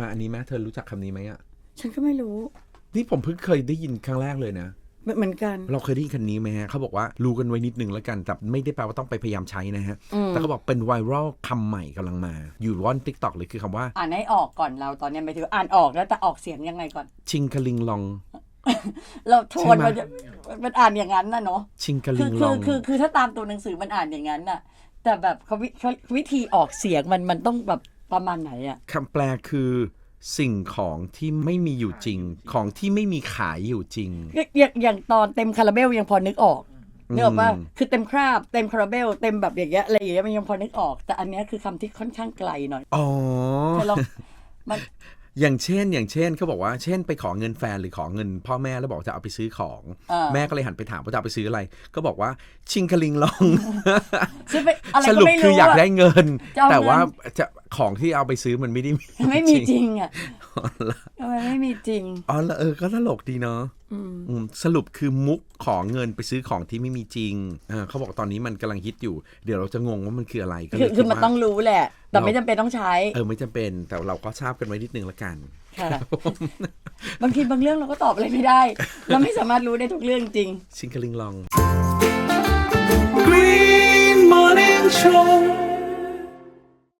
มาอันนี้ไหมเธอรู้จักคำนี้ไหมอะ ฉันก็ไม่รู้ นี่ผมเพิ่งเคยได้ยินครั้งแรกเลยนะเหมือนเหมือนกัน เราเคยได้ยินคำนี้ไหมฮะเขาบอกว่ารู้กันไว้นิดนึงแล้วกันแต่ไม่ได้แปลว่าต้องไปพยายามใช้นะฮะอืมแต่เขาบอกเป็นไวรัลคำใหม่กำลังมา อยู่ว่อนทิกตอกเลยคือคำว่า อ่านให้ออกก่อนเราตอนเนี้ยหมายถึงอ่านออกแล้วแต่ออกเสียงยังไงก่อน ชิงคลิงลอง เราโทนใช่ไหมมันจะมันอ่านอย่างนั้นน่ะเนาะชิงคคืลิองลคืออง คือคือถ้าตามตัวหนังสือมันอ่านอย่างนั้นน่ะ แต่แบบเขาวิเขาวิธีออกเสียงมันมันต้องแบบ ประมาณไหนอะคำแปลคือสิ่งของที่ไม่มีอยู่จริง ของที่ไม่มีขายอยู่จริง อย่างอย่างตอนเต็มคาราเบลยังพอนึกออกนึกออกว่าอืมคือเต็มคราบเต็มคาราเบลเต็มแบบอย่างเงี้ยอะไรอย่างเงี้ยมันยังพอนึกออก แต่อันเนี้ยคือคำที่ค่อนข้างไกลหน่อยอ๋อแต่ลองมันอย่างเช่น อย่างเช่นเขาบอกว่าเช่นไปขอเงินแฟนหรือขอเงิน พ่อแม่แล้วบอกจะเอาไปซื้อของเออแม่ก็เลยหันไปถามว่าจะเอาไปซื้ออะไร ก็บอกว่าชิงคลิงลองซื้อไปอะไรสก็รุปไม่คือรู้อยากอะได้เงินจะเอาเงิน แต่ว่าจะ ของที่เอาไปซื้อมันไม่ได้มีไม่มีจริงอะทำไมไม่มีจริง อ๋อแล้วเออ ก็ตลกดีเนาะอืมอืมสรุปคือมุกขอเงินไปซื้อของที่ไม่มีจริงอ่าเขาบอกตอนนี้มันกำลังฮิตอยู่ เดี๋ยวเราจะงงว่ามันคืออะไรก็เลคือยคือมันดว่าต้องรู้แหละ แต่เราไม่จำเป็นต้องใช้ เออไม่จำเป็น แต่เราก็ทราบกันไว้นิดนึงละกันค่ะบางทีบางเรื่องเราก็ตอบอะไรไม่ได้ เราไม่สามารถรู้ได้ทุกเรื่องจริง ชิงคลิงลอง